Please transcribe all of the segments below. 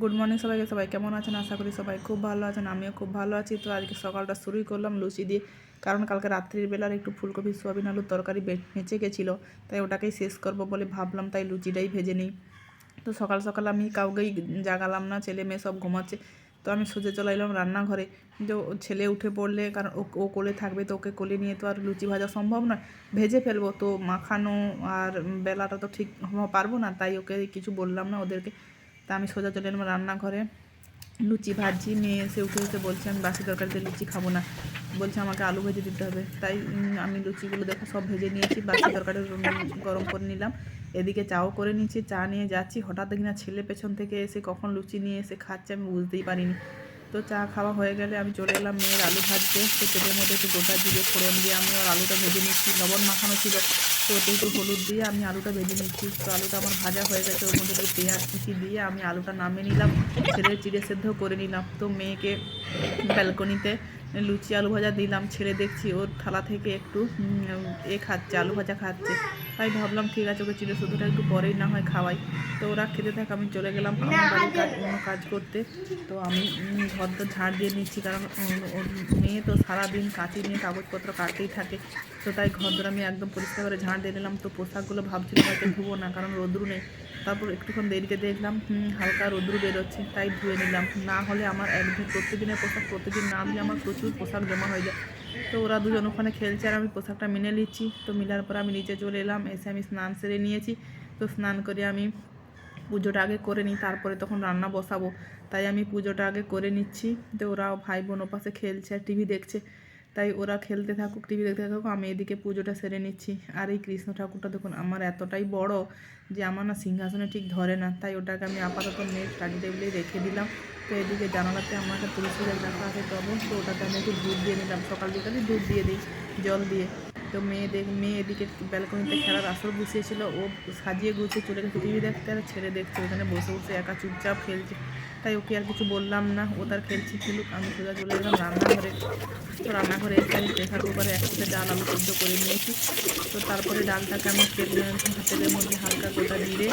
Good morning সবাইকে, সবাই কেমন আছেন? আশা করি সবাই খুব ভালো আছেন, আমিও খুব ভালো আছি। তো আজকে সকালটা শুরুই করলাম লুচি দিয়ে, কারণ কালকে রাত্রির বেলার একটু ফুলকপি, সোয়াবিন, আলুর তরকারি বেঁচে গেছিল, তাই ওটাকেই শেষ করব বলে ভাবলাম, তাই লুচিটাই ভেজে নিই। তো সকাল সকাল আমি কাউকেই জাগালাম না, ছেলে মেয়ে সব ঘুমাচ্ছে। তো আমি সোজা চলে এলাম রান্নাঘরে। যে ছেলে উঠে পড়লে, কারণ ও কোলে থাকবে, তো ওকে কোলে নিয়ে তো আর লুচি ভাজা সম্ভব নয়। ভেজে ফেলব, তো মাখানো আর বেলাটা তো ঠিক পারব না, তাই ওকে কিছু বললাম না ওদেরকে। তা আমি সোজা চলে এলাম রান্নাঘরে। লুচি ভাজি নিয়ে এসে উঠে এসে বলছে, আমি বাসি তরকারিতে লুচি খাব না। বলছে, আমাকে আলু ভেজে দিতে হবে। তাই আমি লুচিগুলো দেখো সব ভেজে নিয়েছি, বাসি তরকারি গরম করে নিলাম। এদিকে চাও করে নিয়েছি, চা নিয়ে যাচ্ছি। হঠাৎ না ছেলে পেছন থেকে এসে কখন লুচি নিয়ে এসে খাচ্ছে আমি বুঝতেই পারিনি। তো চা খাওয়া হয়ে গেলে আমি চলে এলাম মেয়ের আলু ভাজতে। তো তেলের মধ্যে একটু গোটা জিরে ফোড়ন দিয়ে আমি ওর আলুটা ভেজে নিচ্ছি। লবণ মাখানো ছিল। তো একটু হলুদ দিয়ে আমি আলুটা ভেজে নিচ্ছি। তো আলুটা আমার ভাজা হয়ে গেছে, ওর মধ্যে একটু পেঁয়াজ কুচি দিয়ে আমি আলুটা নামিয়ে নিলাম ছেলের চিড়ে সেদ্ধ করে নিলাম। তো মেয়েকে ব্যালকনিতে লুচি আলু ভাজা দিলাম, ছেলে দেখছি ওর থালা থেকে একটু এ খাচ্ছে, আলু ভাজা খাচ্ছে। তাই ভাবলাম ঠিক আছে, ওকে চিড়ে শুধুটা একটু পরেই না হয় খাওয়াই। তো ওরা খেতে থাক, আমি চলে গেলাম বাড়ির কাজ, অন্য কাজ করতে। তো আমি ঘর তো ঝাড় দিয়ে নিচ্ছি, কারণ ওর মেয়ে তো সারাদিন কাঁচি নিয়ে কাগজপত্র কাটতেই থাকে। তো তাই ঘর ধরে আমি একদম পরিষ্কার করে ঝাড় দিয়ে নিলাম। তো পোশাকগুলো ভাবছিলাম হয়তো ধুবো না, কারণ রোদ্রু নেই। তারপর একটুক্ষণ দেরিতে দেখলাম হালকা রোদ্রু বেরোচ্ছে, তাই ধুয়ে নিলাম। না হলে আমার একদিন প্রত্যেকদিনের পোশাক প্রতিদিন না ধুলে আমার প্রচুর পোশাক জমা হয়ে যায়। তো ওরা দুজন ওখানে খেলছে আর আমি পোশাকটা মিনে নিচ্ছি। তো মিলার পর আমি নিচে চলে এলাম, এসে আমি স্নান সেরে নিয়েছি। তো স্নান করে আমি পুজোটা আগে করে নিই, তারপরে তখন রান্না বসাবো। তাই আমি পুজোটা আগে করে নিচ্ছি। তো ওরা ভাই বোন ওপাশে খেলছে আর টিভি দেখছে। তাই ওরা খেলতে থাকুক টিভি দেখতে থাকুক, আমি এদিকে পুজোটা সেরে নিচ্ছি। আর এই কৃষ্ণ ঠাকুরটা দেখুন, আমার এতটাই বড় যে আমার না সিংহাসনে ঠিক ধরে না, তাই ওটাকে আমি আপাতত মেয়ে স্টাডি টেবিলেই রেখে দিলাম। তো এদিকে জানালাতে আমার একটা তুলসী গাছ রাখা আছে তবে তো ওটাকে আমি একটু দুধ দিয়ে নিলাম। সকাল বিকালে দুধ দিয়ে দিই, জল দিয়ে। তো মেয়ে দেখ, মেয়ে এদিকে ব্যালকনিতে খেলার আসর বসিয়েছিল ও সাজিয়ে গুছিয়ে চলে গেছে টিভি দেখতে আর ছেড়ে দেখছে। ওখানে বসে বসে একা চুপচাপ খেলছে। তাই ওকে আর কিছু বললাম না, ও তার খেলছে খেলুক, আমি সোজা চলে গেলাম রান্নাঘরে। তো রান্নাঘরে এসে আমি প্রেশার কুকারে একসাথে ডাল, আলু সেদ্ধ করে নিয়েছি। তো তারপরে ডালটাকে আমি তেল তেলের মধ্যে হালকা গোটা দিয়ে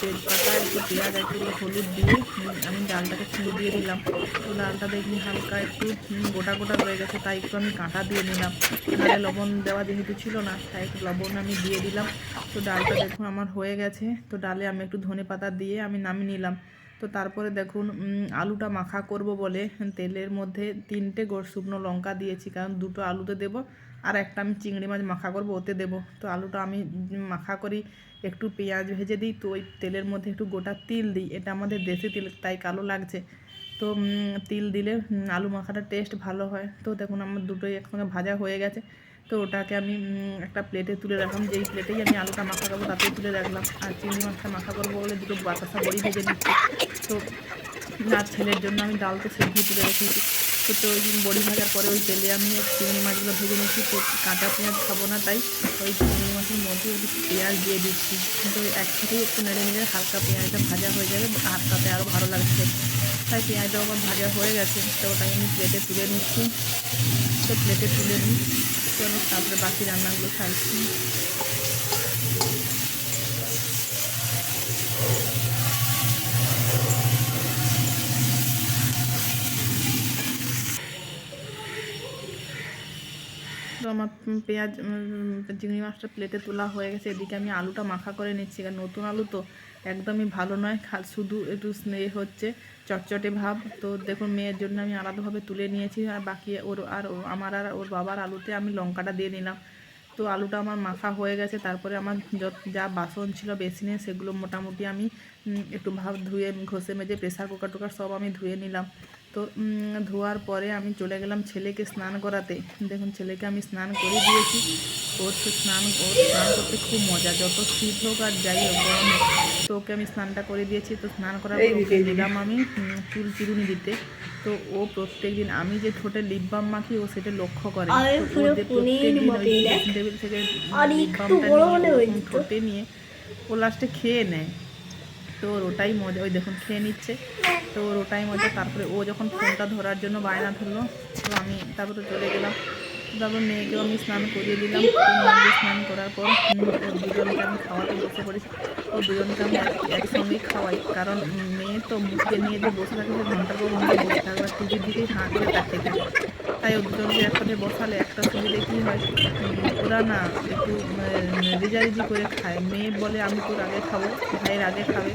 তেজপাতা, একটু পেঁয়াজ, একটু হলুদ দিয়ে আমি ডালটাকে ছিঁড়ে দিয়ে দিলাম। তো ডালটা দেখি হালকা একটু গোটা গোটা হয়ে গেছে, তাই একটু আমি কাঁটা দিয়ে নিলাম। ডালে লবণ দেওয়া যেহেতু ছিল না, তাই একটু লবণ আমি দিয়ে দিলাম। তো ডালটা দেখুন আমার হয়ে গেছে, তো ডালে আমি একটু ধনে পাতা দিয়ে আমি নামিয়ে নিলাম। তো তারপরে দেখুন আলুটা মাখা করব বলে তেলের মধ্যে তিনটে শুকনো লঙ্কা দিয়েছি, কারণ দুটো আলুতে দেবো। আর একটা আমি চিংড়ি মাছ মাখা করব, ওতে দেবো। তো আলুটা আমি মাখা করি, একটু পেঁয়াজ ভেজে দিই, তো ওই তেলের মধ্যে একটু গোটা তিল দিই। এটা আমাদের দেশি তিল, তাই কালো লাগছে। তো তিল দিলে আলু মাখাটা টেস্ট ভালো হয়। তো দেখুন, আমার দুটোই একসঙ্গে ভাজা হয়ে গেছে। তো ওটাকে আমি একটা প্লেটে তুলে রাখলাম। যেই প্লেটেই আমি আলুটা মাখা করব, তাতেই তুলে রাখলাম। আর চিংড়ি মাছটা মাখা করব বলে দুটো বাতাসা বড়ি ভেজে নিচ্ছি। তো আর ছেলের জন্য আমি ডাল তো সেদ্ধ তুলে রেখেছি। তো ওই দিন বড়ি ভাজার পরে ওই তেলে আমি চিংড়ি মাছগুলো ভেজে নিচ্ছি কাঁটা পেঁয়াজ খাব না, তাই ওই চিংড়ি মাছের মধ্যে পেঁয়াজ দিয়ে দিচ্ছি। তো একসাথেই একটু নেড়ে নেড়ে হালকা পেঁয়াজটা ভাজা হয়ে যাবে, আর তাতে আরও ভালো লাগছে। তাই পেঁয়াজটা আমার ভাজা হয়ে গেছে, তো ওটাকে আমি প্লেটে তুলে নিচ্ছি। তো প্লেটে তুলে নিই তো তারপরে বাকি রান্নাগুলো খাইছি তো আমার পেঁয়াজ চিংড়ি মাছটা প্লেটে তোলা হয়ে গেছে। এদিকে আমি আলুটা মাখা করে নিচ্ছি। কারণ নতুন আলু তো একদমই ভালো নয়। খা, শুধু একটু স্নেহ হচ্ছে, চটচটে ভাব। তো দেখুন, মেয়ের জন্য আমি আলাদাভাবে তুলে নিয়েছি। আর বাকি ওর, আর আমার আর ওর বাবার আলুতে আমি লঙ্কাটা দিয়ে নিলাম। তো আলুটা আমার মাখা হয়ে গেছে। তারপরে আমার যত যা বাসন ছিল, বেসিনে, সেগুলো মোটামুটি আমি একটু ভাব ধুয়ে ঘষে মেজে, প্রেসার কুকার টুকার সব আমি ধুয়ে নিলাম। তো ধোয়ার পরে আমি চলে গেলাম ছেলেকে স্নান করাতে। দেখুন ছেলেকে আমি স্নান করে দিয়েছি। ওর তো স্নান ওর স্নান করতে খুব মজা যত শীত হোক আর যাই হোক গরম তো ওকে আমি স্নানটা করে দিয়েছি তো স্নান করার পর ওকে দিলাম আমি চুল চিরুনি দিতে। তো ও প্রত্যেকদিন আমি যে ঠোঁটে লিপ বাম মাখি ও সেটা লক্ষ্য করে টেবিল থেকে লিপ বামটা। ঠোঁটে নিয়ে ও লাস্টে খেয়ে নেয়। তো ওর ওটাই মজা, ওই দেখুন, খেয়ে নিচ্ছে। তো ওর ওটাই মজা, তারপরে ও যখন ফোনটা ধরার জন্য বায়না ধরলো, তো আমি তারপরে চলে গেলাম। তারপর মেয়েকেও আমি স্নান করিয়ে দিলাম। মেয়েকে স্নান করার পর ওর দুজনকে আমি খাওয়াতে বসে পড়েছি। ও দুজনকে আমি এক- একসঙ্গেই খাওয়াই, কারণ মেয়ে তো মুখে নিয়ে যে বসে থাকে ঘণ্টার পর ঘণ্টা বসে থাকবে টিভির দিকেই হাঁ করে তাকিয়ে থাকে। তাই দুজনকে একসাথে বসালে একটা সুবিধে কী হয়? ওরা না একটু রিজারিজি করে খায়। মেয়ে বলে, আমি তোর আগে খাব, ভাইয়ের আগে খাবে,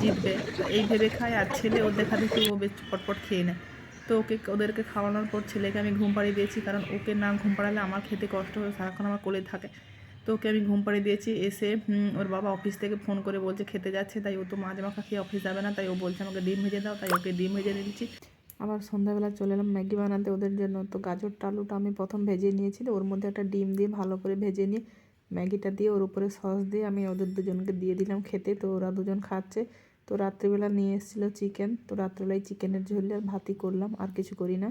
জিতবে। এই ভেবে খায় আর ছেলে ওর দেখা দেখি ও বেশ পটপট খেয়ে নেয়। তো ওকে, ওদেরকে খাওয়ানোর পর ছেলেকে আমি ঘুম পাড়িয়ে দিয়েছি, কারণ ওকে না ঘুম পাড়ালে আমার খেতে কষ্ট হবে সারাক্ষণ আমার কোলে থাকে। তো ওকে আমি ঘুম পাড়িয়ে দিয়েছি, এসে ওর বাবা অফিস থেকে ফোন করে বলছে, খেতে যাচ্ছে। তাই ও তো মাঝে মাখা খেয়ে অফিস যাবে না। তাই ও বলছে, আমাকে ডিম ভেজে দাও। তাই ওকে ডিম ভেজে দিচ্ছি। আবার সন্ধ্যাবেলা চলে এলাম ম্যাগি বানাতে ওদের জন্য। তো গাজরটা, আলুটা আমি প্রথম ভেজে নিয়েছি। ওর মধ্যে একটা ডিম দিয়ে ভালো করে ভেজে নিয়ে ম্যাগিটা দিয়ে ওর উপরে সস দিয়ে আমি ওদের দুজনকে দিয়ে দিলাম খেতে। তো ওরা দুজন খাচ্ছে। তো রাত্রিবেলা নিয়ে এসেছিল চিকেন। তো রাত্রিবেলায় চিকেনের ঝোল আর ভাতি করলাম, আর কিছু করি না।